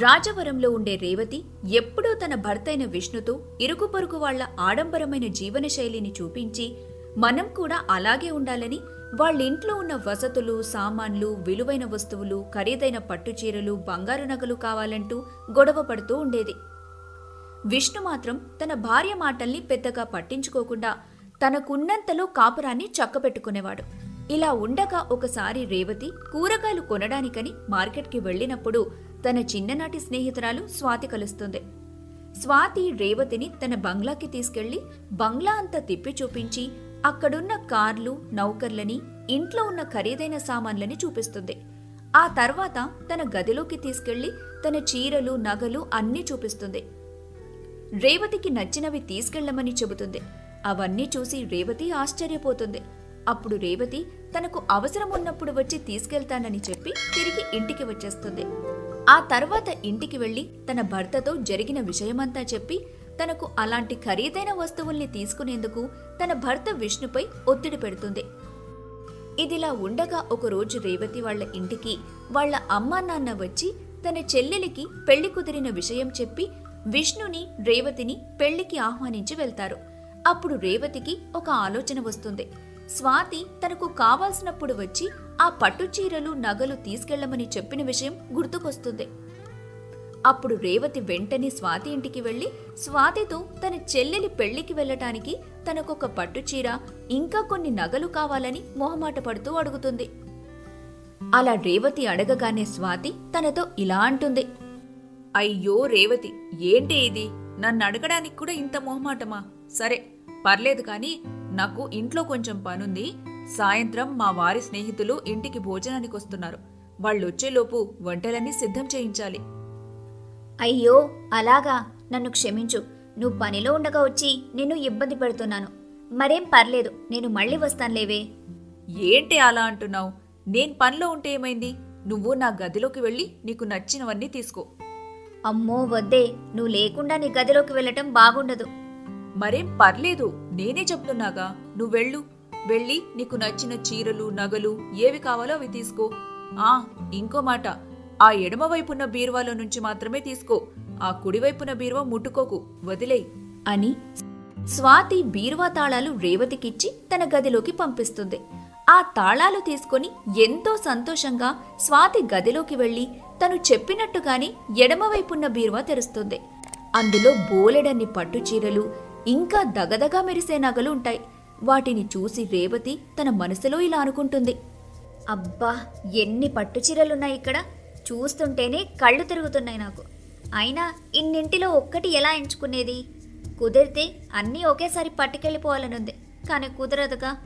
రాజవరంలో ఉండే రేవతి ఎప్పుడూ తన భర్తైన విష్ణుతో ఇరుగు పొరుగు వాళ్ళ ఆడంబరమైన జీవన శైలిని చూపించి మనం కూడా అలాగే ఉండాలని వాళ్ళ ఇంట్లో ఉన్న వసతులు సామాన్లు విలువైన వస్తువులు ఖరీదైన పట్టుచీరలు బంగారు నగలు కావాలంటూ గొడవ పడుతూ ఉండేది. విష్ణు మాత్రం తన భార్య మాటల్ని పెద్దగా పట్టించుకోకుండా తనకున్నంతలో కాపురాన్ని చక్కబెట్టుకునేవాడు. ఇలా ఉండగా ఒకసారి రేవతి కూరగాయలు కొనడానికని మార్కెట్కి వెళ్ళినప్పుడు తన చిన్ననాటి స్నేహితురాలు స్వాతి కలుస్తుంది. స్వాతి రేవతిని తన బంగ్లాకి తీసుకెళ్ళి బంగ్లా అంతా తిప్పి చూపించి అక్కడున్న కార్లు నౌకర్లని ఇంట్లో ఉన్న ఖరీదైన సామాన్లని చూపిస్తుంది. ఆ తర్వాత తన గదిలోకి తీసుకెళ్ళి తన చీరలు నగలు అన్నీ చూపిస్తుంది. రేవతికి నచ్చినవి తీసుకెళ్ళమని చెబుతుంది. అవన్నీ చూసి రేవతి ఆశ్చర్యపోతుంది. అప్పుడు రేవతి తనకు అవసరం ఉన్నప్పుడు వచ్చి తీసుకెళ్తానని చెప్పి తిరిగి ఇంటికి వచ్చేస్తుంది. ఆ తర్వాత ఇంటికి వెళ్ళి తన భర్తతో జరిగిన విషయమంతా చెప్పి తనకు అలాంటి ఖరీదైన వస్తువుల్ని తీసుకునేందుకు తన భర్త విష్ణుపై ఒత్తిడి పెడుతుంది. ఇదిలా ఉండగా ఒకరోజు రేవతి వాళ్ళ ఇంటికి వాళ్ళ అమ్మా నాన్న వచ్చి తన చెల్లెలికి పెళ్ళి కుదిరిన విషయం చెప్పి విష్ణుని రేవతిని పెళ్ళికి ఆహ్వానించి వెళ్తారు. అప్పుడు రేవతికి ఒక ఆలోచన వస్తుంది. స్వాతి తనకు కావాల్సినప్పుడు వచ్చి ఆ పట్టు చీరలు నగలు తీసుకెళ్ళమని చెప్పిన విషయం గుర్తుకొస్తుంది. అప్పుడు రేవతి వెంటనే స్వాతి ఇంటికి వెళ్ళి స్వాతితో తన చెల్లెలి పెళ్ళికి వెళ్ళటానికి తనకొక పట్టు చీర ఇంకా కొన్ని నగలు కావాలని మొహమాట పడుతూ అడుగుతుంది. అలా రేవతి అడగగానే స్వాతి తనతో ఇలా అంటుంది. అయ్యో రేవతి ఏంటి ఇది? నన్ను అడగడానికి కూడా ఇంత మొహమాటమా? సరే పర్లేదు కానీ నాకు ఇంట్లో కొంచెం పనుంది సాయంత్రం మా వారి స్నేహితులు ఇంటికి భోజనానికి వస్తున్నారు వాళ్ళొచ్చేలోపు వంటలన్నీ సిద్ధం చేయించాలి. అయ్యో అలాగా. నన్ను క్షమించు. నువ్వు పనిలో ఉండగా వచ్చి నిన్ను ఇబ్బంది పెడుతున్నాను. మరేం పర్లేదు నేను మళ్ళీ వస్తానులేవే ఏంటి అలా అంటున్నావు? నేను పనిలో ఉంటే ఏమైంది? నువ్వు నా గదిలోకి వెళ్ళి నీకు నచ్చినవన్నీ తీసుకో. అమ్మో వద్దే. నువ్వు లేకుండా నీ గదిలోకి వెళ్ళటం బాగుండదు. మరేం పర్లేదు నేనే చెప్తున్నాగా. నువ్వు వెళ్ళి నీకు నచ్చిన చీరలు నగలు ఏవి కావాలో అవి తీసుకో. ఆ ఇంకో మాట. ఆ ఎడమవైపున్న బీరువాలో నుంచి మాత్రమే తీసుకో. ఆ కుడివైపున బీరువా ముట్టుకోకు. వదిలేయ్. అని స్వాతి బీరువా తాళాలు రేవతికిచ్చి తన గదిలోకి పంపిస్తుంది. ఆ తాళాలు తీసుకొని ఎంతో సంతోషంగా స్వాతి గదిలోకి వెళ్ళి తను చెప్పినట్టుగానే ఎడమవైపున్న బీరువా తెరుస్తుంది. అందులో బోలెడన్ని పట్టు చీరలు ఇంకా దగదగా మెరిసే నగలు ఉంటాయి. వాటిని చూసి రేవతి తన మనసులో ఇలా అనుకుంటుంది. అబ్బా ఎన్ని పట్టు చీరలున్నాయి ఇక్కడ. చూస్తుంటేనే కళ్ళు తిరుగుతున్నాయి నాకు. అయినా ఇన్నింటిలో ఒక్కటి ఎలా ఎంచుకునేది? కుదిరితే అన్నీ ఒకేసారి పట్టుకెళ్ళిపోవాలనుంది. కానీ కుదరదుగా.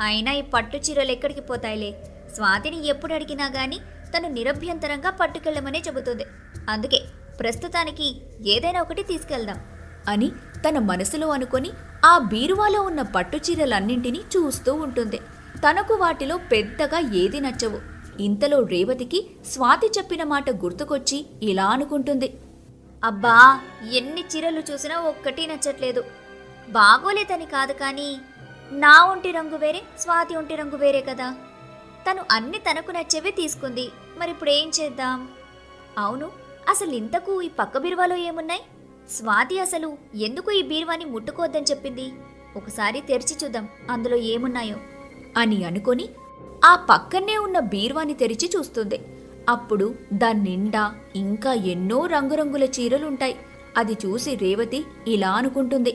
అయినా ఈ పట్టు చీరలు ఎక్కడికి పోతాయిలే? స్వాతిని ఎప్పుడు అడిగినా కానీ తను నిరభ్యంతరంగా పట్టుకెళ్ళమనే చెబుతుంది. అందుకే ప్రస్తుతానికి ఏదైనా ఒకటి తీసుకెళ్దాం. అని తన మనసులో అనుకొని ఆ బీరువాలో ఉన్న పట్టు చీరలన్నింటినీ చూస్తూ ఉంటుంది. తనకు వాటిలో పెద్దగా ఏది నచ్చవు. ఇంతలో రేవతికి స్వాతి చెప్పిన మాట గుర్తుకొచ్చి ఇలా అనుకుంటుంది. అబ్బా ఎన్ని చీరలు చూసినా ఒక్కటి నచ్చట్లేదు. బాగోలేదని కాదు కానీ నా ఒంటి రంగు వేరే స్వాతి ఒంటి రంగు వేరే కదా. తను అన్ని తనకు నచ్చేవే తీసుకుంది. మరి ఇప్పుడు ఏం చేద్దాం? అవును అసలు ఇంతకు ఈ పక్క బీరువాలో ఏమున్నాయి? స్వాతి అసలు ఎందుకు ఈ బీరువాని ముట్టుకోవద్దని చెప్పింది? ఒకసారి తెరిచి చూద్దాం అందులో ఏమున్నాయో అని అనుకొని ఆ పక్కనే ఉన్న బీర్వాని తెరిచి చూస్తుంది. అప్పుడు దాని నిండా ఇంకా ఎన్నో రంగురంగుల చీరలుంటాయి. అది చూసి రేవతి ఇలా అనుకుంటుంది.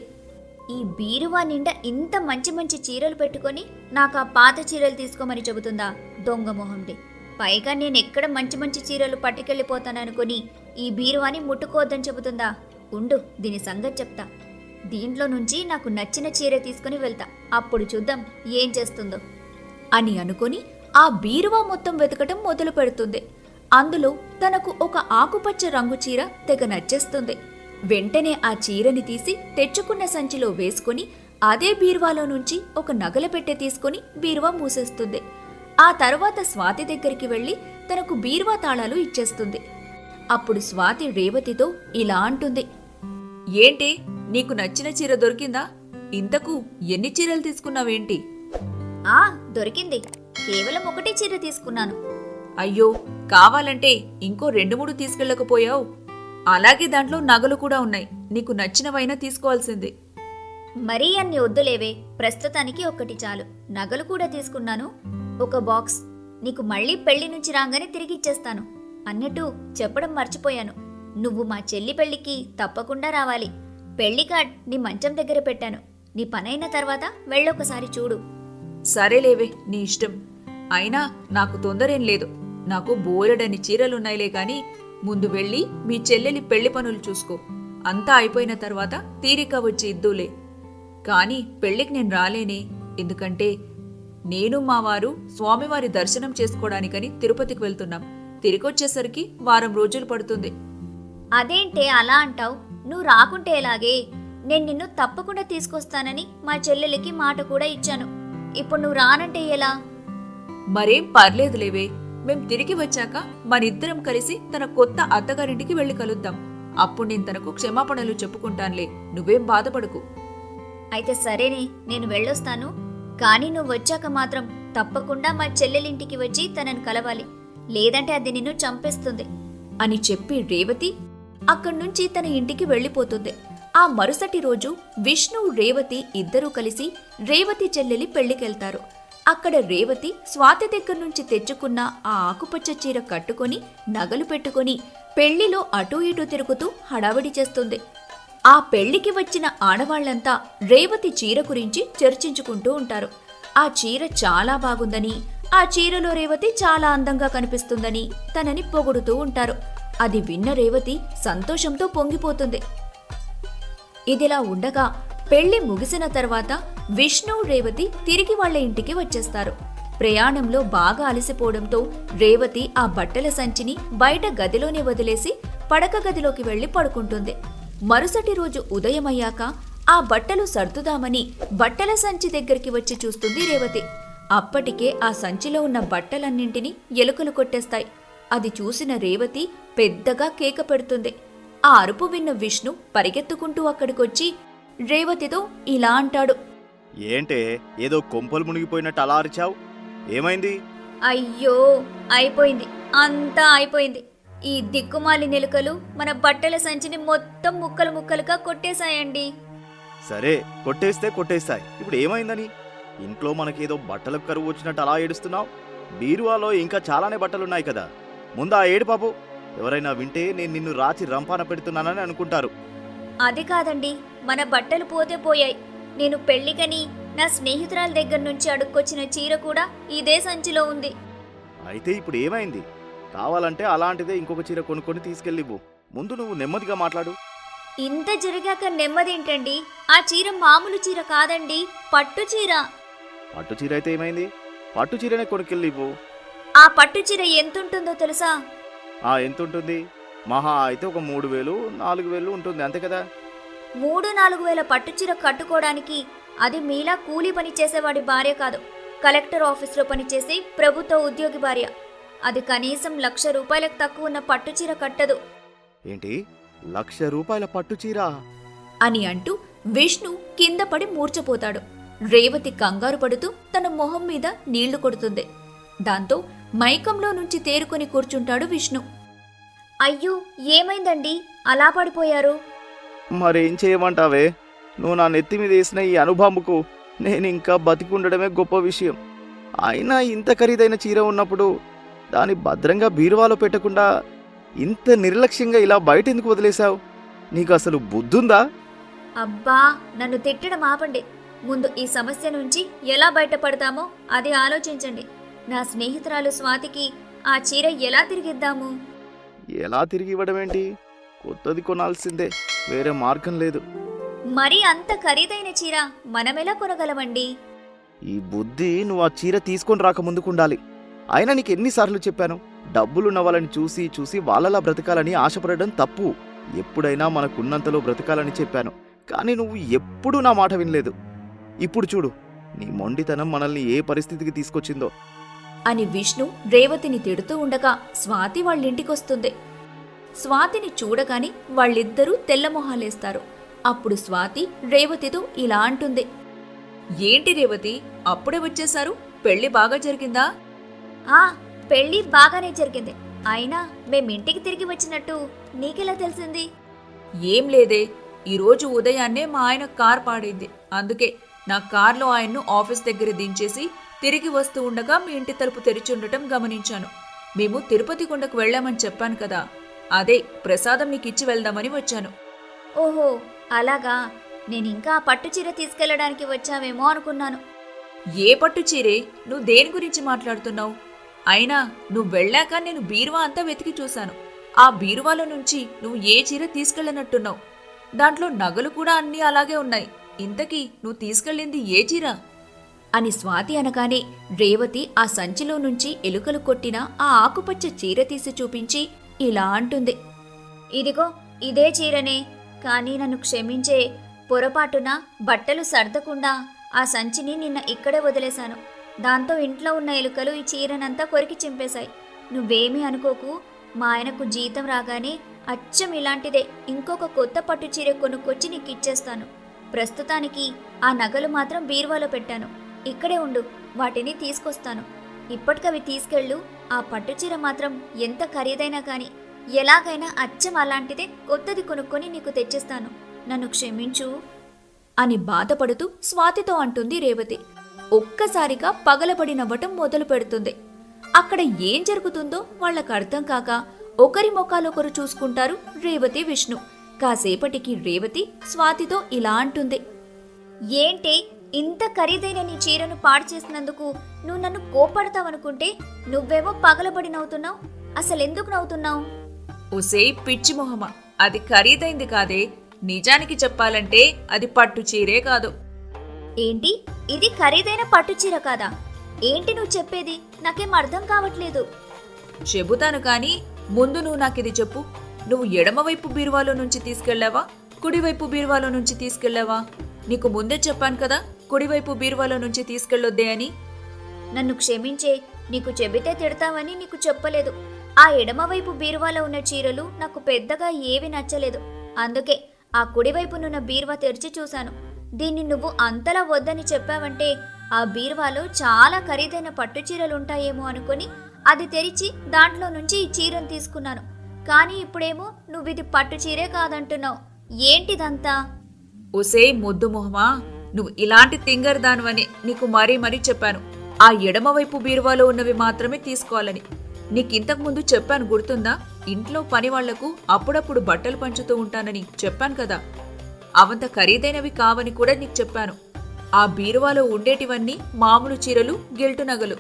ఈ బీరువా నిండా ఇంత మంచి మంచి చీరలు పెట్టుకొని నాకు ఆ పాత చీరలు తీసుకోమని చెబుతుందా దొంగ మొహండి పైగా నేను ఎక్కడ మంచి మంచి చీరలు పట్టుకెళ్ళిపోతాననుకొని ఈ బీరువాని ముట్టుకోవద్దని చెబుతుందా ఉండు దీని సంగతి చెప్తా. దీంట్లో నుంచి నాకు నచ్చిన చీర తీసుకుని వెళ్తా. అప్పుడు చూద్దాం ఏం చేస్తుందో. అని అనుకొని ఆ బీరువా మొత్తం వెతకటం మొదలు పెడుతుంది. అందులో తనకు ఒక ఆకుపచ్చ రంగు చీర తెగ నచ్చేస్తుంది. వెంటనే ఆ చీరని తీసి తెచ్చుకున్న సంచిలో వేసుకుని అదే బీరువాలో నుంచి ఒక నగల పెట్టె తీసుకుని బీరువా మూసేస్తుంది. ఆ తర్వాత స్వాతి దగ్గరికి వెళ్ళి తనకు బీరువా తాళాలు ఇచ్చేస్తుంది. అప్పుడు స్వాతి రేవతితో ఇలా అంటుంది. ఏంటి? నీకు నచ్చిన చీర దొరికిందా? ఇంతకు ఎన్ని చీరలు తీసుకున్నావేంటి? ఆ దొరికింది. కేవలం ఒకటే చీర తీసుకున్నాను. అయ్యో కావాలంటే ఇంకో రెండు మూడు తీసుకెళ్ళకపోయావు. అలాగే దాంట్లో నగలు కూడా ఉన్నాయి. నీకు నచ్చినవైనా తీసుకోవాల్సింది. మరీ అన్ని వద్దులేవే. ప్రస్తుతానికి ఒక్కటి చాలు. నగలు కూడా తీసుకున్నాను. ఒక బాక్స్. నీకు మళ్ళీ పెళ్ళి నుంచి రాగానే తిరిగి ఇచ్చేస్తాను. అన్నట్టు చెప్పడం మర్చిపోయాను. నువ్వు మా చెల్లి పెళ్ళికి తప్పకుండా రావాలి. పెళ్ళి కార్డ్ నీ మంచం దగ్గర పెట్టాను. నీ పనైన తర్వాత వెళ్ళొకసారి చూడు. సరేలేవే నీ ఇష్టం. అయినా నాకు తొందరేం లేదు. నాకు బోలెడని చీరలున్నాయిలే కాని ముందు వెళ్ళి మీ చెల్లెలి పెళ్ళి పనులు చూసుకో. అంతా అయిపోయిన తర్వాత తీరిక వచ్చి ఇద్దులే. కాని పెళ్ళికి నేను రాలేనే. ఎందుకంటే నేను మా వారు స్వామివారి దర్శనం చేసుకోవడానికని తిరుపతికి వెళ్తున్నాం. తిరిగొచ్చేసరికి వారం రోజులు పడుతుంది. అదేంటే అలా అంటావు? నువ్వు రాకుంటే ఎలాగే? నేను నిన్ను తప్పకుండా తీసుకొస్తానని మా చెల్లెలికి మాట కూడా ఇచ్చాను. ఇప్పుడు నువ్వు రానంటే ఎలా? మరేం పర్లేదులేవే. మేం తిరిగి వచ్చాక మనిద్దరం కలిసి తన కొత్త అత్తగారింటికి వెళ్ళి కలుద్దాం. అప్పుడు నేను తనకు క్షమాపణలు చెప్పుకుంటానులే. నువ్వేం బాధపడకు. అయితే సరేనే నేను వెళ్ళొస్తాను. కానీ నువ్వు వచ్చాక మాత్రం తప్పకుండా మా చెల్లెలింటికి వచ్చి తనని కలవాలి. లేదంటే అది నిన్ను చంపేస్తుంది. అని చెప్పి రేవతి అక్కడి నుంచి తన ఇంటికి వెళ్ళిపోతుంది. ఆ మరుసటి రోజు విష్ణు రేవతి ఇద్దరూ కలిసి రేవతి చెల్లెలి పెళ్ళికెళ్తారు అక్కడ రేవతి స్వాతి దగ్గర నుంచి తెచ్చుకున్న ఆ ఆకుపచ్చ చీర కట్టుకొని నగలు పెట్టుకొని పెళ్ళిలో అటూ ఇటూ తిరుగుతూ హడావిడి చేస్తుంది. ఆ పెళ్ళికి వచ్చిన ఆడవాళ్ళంతా రేవతి చీర గురించి చర్చించుకుంటూ ఉంటారు. ఆ చీర చాలా బాగుందని ఆ చీరలో రేవతి చాలా అందంగా కనిపిస్తుందని తనని పొగుడుతూ ఉంటారు. అది విన్న రేవతి సంతోషంతో పొంగిపోతుంది. ఇదిలా ఉండగా పెళ్ళి ముగిసిన తర్వాత విష్ణు రేవతి తిరిగి వాళ్ళ ఇంటికి వచ్చేస్తారు. ప్రయాణంలో బాగా అలసిపోవడంతో రేవతి ఆ బట్టల సంచిని బయట గదిలోనే వదిలేసి పడక గదిలోకి వెళ్ళి పడుకుంటుంది. మరుసటి రోజు ఉదయమయ్యాక ఆ బట్టలు సర్దుదామని బట్టల సంచి దగ్గరికి వచ్చి చూస్తుంది రేవతి. అప్పటికే ఆ సంచిలో ఉన్న బట్టలన్నింటినీ ఎలుకలు కొట్టేస్తాయి. అది చూసిన రేవతి పెద్దగా కేక పెడుతుంది. ఆ అరుపు విన్న విష్ణు పరిగెత్తుకుంటూ అక్కడికొచ్చి రేవతితో ఇలా అంటాడు. ఏంటే ఏదో కొంపలు మునిగిపోయినట్టు అలా అరిచావు? ఏమైంది? అయ్యో అయిపోయింది. అంతా అయిపోయింది. ఈ దిక్కుమాలి నెలుకలు మన బట్టల సంచిని మొత్తం ముక్కలు ముక్కలుగా కొట్టేశాయండి. సరే కొట్టేస్తే కొట్టేస్తాయి ఇప్పుడు ఏమైందని? ఇంట్లో మనకేదో బట్టలకు కరువు వచ్చినట్టు అలా ఏడుస్తున్నావు? బీరువాలో ఇంకా చాలానే బట్టలున్నాయి కదా. ముందు ఆ ఏడు పాపు. ఎవరైనా వింటే నేను నిన్ను రాచి రంపాన పెడుతున్నానని అనుకుంటారు. అది కాదండి మన బట్టలు పోతే పోయాయి. నేను పెళ్ళికని నా స్నేహితురాల దగ్గర నుంచి అడుక్కొచ్చిన చీర కూడా ఇదే సంచిలో ఉంది. అయితే ఇప్పుడు ఏమైంది? కావాలంటే అలాంటిదే ఇంకొక చీర కొనుక్కొని తీసుకెళ్ళివ్వు ముందు నువ్వు నెమ్మదిగా మాట్లాడు. ఇంత జరిగాక నెమ్మదేంటండి? ఆ చీర మామూలు చీర కాదండి పట్టు చీర. పట్టు చీర అయితే ఏమైంది? పట్టు చీరనే కొనుక్కెళ్ళివ్వు ఆ పట్టు చీర ఎంతుంటుందో తెలుసా? ఎంత ఉంటుంది మహా అయితే ఒక మూడు వేలు నాలుగు వేలు ఉంటుంది అంతే కదా? మూడు నాలుగు వేల పట్టు చీర కట్టుకోవడానికి అది మీలా కూలీ పని చేసేవాడి భార్య కాదు. కలెక్టర్ ఆఫీస్లో పనిచేసే ప్రభుత్వ ఉద్యోగి భార్య. అది కనీసం లక్ష రూపాయలకు తక్కువ ఉన్న పట్టు చీర కట్టదు. ఏంటి? లక్ష రూపాయల పట్టు చీర అని అంటూ విష్ణు కింద పడి మూర్చపోతాడు. రేవతి కంగారు పడుతూ తన మొహం మీద నీళ్ళు కొడుతుంది. దాంతో మైకంలో నుంచి తేరుకొని కూర్చుంటాడు విష్ణు. అయ్యో ఏమైందండి? అలా పడిపోయారు? మరేం చేయమంటావే? నువ్వు నా నెత్తి మీద వేసిన ఈ అనుభాముకు నేను ఇంకా బతికుండడమే గొప్ప విషయం. అయినా ఇంత ఖరీదైన చీర ఉన్నప్పుడు దాన్ని భద్రంగా బీరువాలో పెట్టకుండా ఇంత నిర్లక్ష్యంగా ఇలా బయట ఎందుకు వదిలేశావు? నీకు అసలు బుద్ధుందా? అబ్బా నన్ను తిట్టడం ఆపండి. ముందు ఈ సమస్య నుంచి ఎలా బయటపడతామో అది ఆలోచించండి. నా స్నేహితురాలు స్వాతికి ఆ చీర ఎలా తిరిగిద్దాము? ఎలా తిరిగి ఇవ్వడం ఏంటి కొత్తది కొనాల్సిందే. వేరే మార్గం లేదు. మరి అంత ఖరీదైన చీర మనమెలా కొనగలమండి? ఈ బుద్ధి నువ్వు ఆ చీర తీసుకొని రాక ముందుకుండాలి. అయినా నీకు ఎన్నిసార్లు చెప్పాను? డబ్బులున్న వాళ్ళని చూసి చూసి వాళ్ళలా బ్రతకాలని ఆశపడడం తప్పు. ఎప్పుడైనా మనకున్నంతలో బ్రతకాలని చెప్పాను. కానీ నువ్వు ఎప్పుడూ నా మాట వినలేదు. ఇప్పుడు చూడు నీ మొండితనం మనల్ని ఏ పరిస్థితికి తీసుకొచ్చిందో. అని విష్ణు రేవతిని తిడుతూ ఉండగా స్వాతి వాళ్ళింటికొస్తుంది. స్వాతిని చూడగానే వాళ్ళిద్దరూ తెల్లమొహాలేస్తారు అప్పుడు స్వాతి రేవతితో ఇలా అంటుంది. ఏంటి రేవతి అప్పుడే వచ్చేశారు? పెళ్ళి బాగా జరిగిందా? ఆ పెళ్ళి బాగానే జరిగింది. అయినా మేం ఇంటికి తిరిగి వచ్చినట్టు నీకెలా తెలిసింది? ఏం లేదే ఈరోజు ఉదయాన్నే మా ఆయన కార్ పాడైంది. అందుకే నా కార్లో ఆయన్ను ఆఫీస్ దగ్గర దించేసి తిరిగి వస్తూ ఉండగా మీ ఇంటి తలుపు తెరిచి ఉండటం గమనించాను. మేము తిరుపతి కొండకు వెళ్ళామని చెప్పాను కదా. అదే ప్రసాదం మీకు ఇచ్చి వెళ్దామని వచ్చాను. ఓహో అలాగా. నేను ఇంకా పట్టు చీర తీసుకెళ్ళడానికి వచ్చావేమో అనుకున్నాను. ఏ పట్టు చీరే? నువ్వు దేని గురించి మాట్లాడుతున్నావు? అయినా నువ్వు వెళ్ళాక నేను బీరువా అంతా వెతికి చూశాను. ఆ బీరువాలో నుంచి నువ్వు ఏ చీర తీసుకెళ్ళనట్టున్నావు? దాంట్లో నగలు కూడా అన్నీ అలాగే ఉన్నాయి. ఇంతకీ నువ్వు తీసుకెళ్ళింది ఏ చీర? అని స్వాతి అనగానే రేవతి ఆ సంచిలో నుంచి ఎలుకలు కొట్టిన ఆ ఆకుపచ్చ చీర తీసి చూపించి ఇలా అంటుంది. ఇదిగో ఇదే చీరనే. కానీ నన్ను క్షమించే పొరపాటున బట్టలు సర్దకుండా ఆ సంచిని నిన్న ఇక్కడే వదిలేశాను. దాంతో ఇంట్లో ఉన్న ఎలుకలు ఈ చీరనంతా కొరికి చింపేశాయి. నువ్వేమీ అనుకోకు. మా ఆయనకు జీతం రాగానే అచ్చం ఇలాంటిదే. ఇంకొక కొత్త పట్టు చీర కొనుక్కొచ్చి నీకు ఇచ్చేస్తాను ప్రస్తుతానికి ఆ నగలు మాత్రం బీరువాలో పెట్టాను. ఇక్కడే ఉండు వాటిని తీసుకొస్తాను. ఇప్పటికవి తీసుకెళ్ళు ఆ పట్టుచీర మాత్రం ఎంత ఖరీదైనా కానీ ఎలాగైనా అచ్చం అలాంటిదే కొత్తది కొనుక్కొని నీకు తెచ్చిస్తాను. నన్ను క్షమించు. అని బాధపడుతూ స్వాతితో అంటుంది రేవతి. ఒక్కసారిగా పగలబడి నవ్వటం మొదలు పెడుతుంది. అక్కడ ఏం జరుగుతుందో వాళ్ళకు అర్థం కాక ఒకరి ముఖాలొకరు చూసుకుంటారు రేవతి విష్ణు. కాసేపటికి రేవతి స్వాతితో ఇలా అంటుంది. ఏంటి? ఇంత ఖరీదైన నీ చీరను పాడు చేసినందుకు నువ్వు నన్ను కోపడతావనుకుంటే నువ్వేమో పగలబడి నవ్వుతున్నావు. అసలు ఎందుకు నవ్వుతున్నావు? ఒసే పిచ్చి మొహమ. అది ఖరీదైంది కాదే. నిజానికి చెప్పాలంటే అది పట్టు చీరే కాదు. ఏంటి? ఇది ఖరీదైన పట్టు చీర కాదా? ఏంటి నువ్వు చెప్పేది? నాకేం అర్థం కావట్లేదు. చెబుతాను కానీ ముందు నువ్వు నాకిది చెప్పు. నువ్వు ఎడమవైపు బీరువాలో నుంచి తీసుకెళ్ళావా? కుడివైపు బీరువాలో నుంచి తీసుకెళ్ళావా? నీకు ముందే చెప్పాను కదా కుడివైపు బీరువాలో నుంచి తీసుకెళ్ళొద్దే అని? నన్ను క్షమించే నీకు చెబితే తిడతావని నీకు చెప్పలేదు. ఆ ఎడమవైపు బీరువాలో ఉన్న చీరలు నాకు పెద్దగా ఏవి నచ్చలేదు. అందుకే ఆ కుడివైపునున్న బీరువా తెరిచి చూశాను. దీన్ని నువ్వు అంతలా వద్దని చెప్పావంటే ఆ బీరువాలో చాలా ఖరీదైన పట్టు చీరలు ఉంటాయేమో అనుకుని అది తెరిచి దాంట్లో నుంచి ఈ చీరను తీసుకున్నాను. కానీ ఇప్పుడేమో నువ్వు ఇది పట్టు చీరే కాదంటున్నావు. ఏంటిదంతా? ఒసే మొద్దు మొహమా? నువ్వు ఇలాంటి తింగర్ దానివని నీకు మరీ మరీ చెప్పాను. ఆ ఎడమవైపు బీరువాలో ఉన్నవి మాత్రమే తీసుకోవాలని. నీకింతకు ముందు చెప్పాను గుర్తుందా? ఇంట్లో పని వాళ్ళకు అప్పుడప్పుడు బట్టలు పంచుతూ ఉంటానని చెప్పాను కదా. అవంత ఖరీదైనవి కావని కూడా నీకు చెప్పాను. ఆ బీరువాలో ఉండేటివన్నీ మామూలు చీరలు గిల్టు నగలు.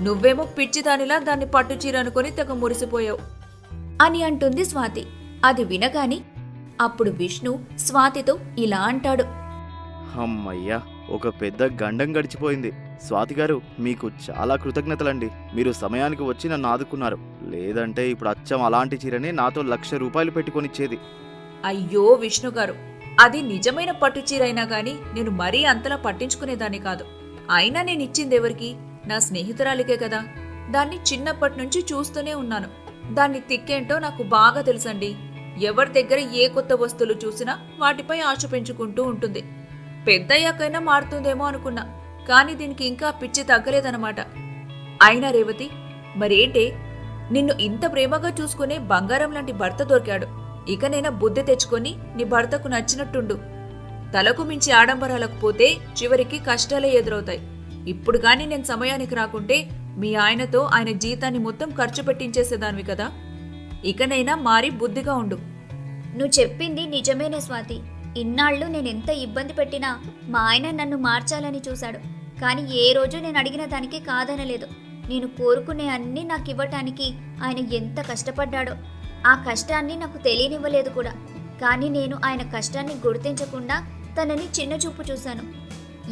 నువ్వేమో పిచ్చిదానిలా దాన్ని పట్టు చీర అనుకొని తెగ మురిసిపోయావు. అని అంటుంది స్వాతి. అది వినగాని అప్పుడు విష్ణు స్వాతితో ఇలా అంటాడు. అమ్మయ్యా ఒక పెద్ద గండం గడిచిపోయింది. స్వాతి గారు మీకు చాలా కృతజ్ఞతలండి. మీరు సమయానికి వచ్చి నన్ను ఆదుకున్నారు. లేదంటే ఇప్పుడు అచ్చం అలాంటి చీరనే నాతో లక్ష రూపాయలు పెట్టుకొనిచ్చేది. అయ్యో విష్ణు గారు అది నిజమైన పట్టు చీరైనా గాని నేను మరీ అంతలా పట్టించుకునేదాన్ని కాదు. అయినా నేను ఇచ్చింది ఎవరికి? నా స్నేహితురాలికే కదా. దాన్ని చిన్నప్పటి నుంచి చూస్తూనే ఉన్నాను. దాన్ని తిక్కేంటో నాకు బాగా తెలుసండి. ఎవరి దగ్గర ఏ కొత్త వస్తువులు చూసినా వాటిపై ఆశ పెంచుకుంటూ ఉంటుంది. పెద్దయ్యాకైనా మారుతుందేమో అనుకున్నా. కానీ దీనికి ఇంకా పిచ్చి తగ్గలేదన్నమాట. అయినా రేవతి మరేంటే నిన్ను ఇంత ప్రేమగా చూసుకునే బంగారం లాంటి భర్త దొరికాడు. ఇకనైనా బుద్ధి తెచ్చుకొని నీ భర్తకు నచ్చినట్టుండు. తలకు మించి ఆడంబరాలకు పోతే చివరికి కష్టాలే ఎదురవుతాయి. ఇప్పుడు కానీ నేను సమయానికి రాకుంటే మీ ఆయనతో ఆయన జీతాన్ని మొత్తం ఖర్చు పెట్టించేసేదానివి కదా. ఇకనైనా మారి బుద్ధిగా ఉండు. నువ్వు చెప్పింది నిజమేనే స్వాతి. ఇన్నాళ్ళు నేను ఎంత ఇబ్బంది పెట్టినా మా ఆయన నన్ను మార్చాలని చూశాడు. కానీ ఏ రోజు నేను అడిగిన దానికి కాదనలేదు. నేను కోరుకునే అన్నీ నాకు ఇవ్వటానికి ఆయన ఎంత కష్టపడ్డాడో. ఆ కష్టాన్ని నాకు తెలియనివ్వలేదు కూడా. కానీ నేను ఆయన కష్టాన్ని గుర్తించకుండా తనని చిన్న చూపు చూశాను.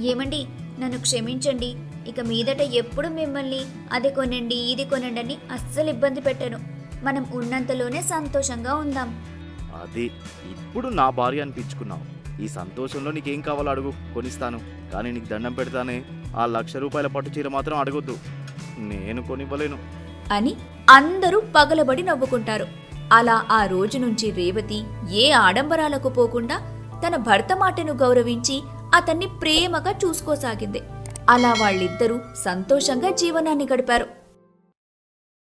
ఏమండి? నన్ను క్షమించండి. ఇక మీదట ఎప్పుడు మిమ్మల్ని అది కొనండి ఇది కొనండి అని అస్సలు ఇబ్బంది పెట్టాను. మనం ఉన్నంతలోనే సంతోషంగా ఉందాం. అది ఇప్పుడు నా భార్య అనిపించుకున్నావు. ఈ సంతోషంలో నీకేం కావాలో అడుగు కొనిస్తాను. కానీ నీకు దండం పెడతానే ఆ లక్ష రూపాయల పట్టు చీర మాత్రం అడగొద్దు. నేను కొనివ్వలేను. అని అందరూ పగలబడి నవ్వుకుంటారు. అలా ఆ రోజు నుంచి రేవతి ఏ ఆడంబరాలకు పోకుండా తన భర్త మాటను గౌరవించి అతన్ని ప్రేమగా చూసుకోసాగింది. అలా వాళ్ళిద్దరూ సంతోషంగా జీవనాన్ని గడిపారు.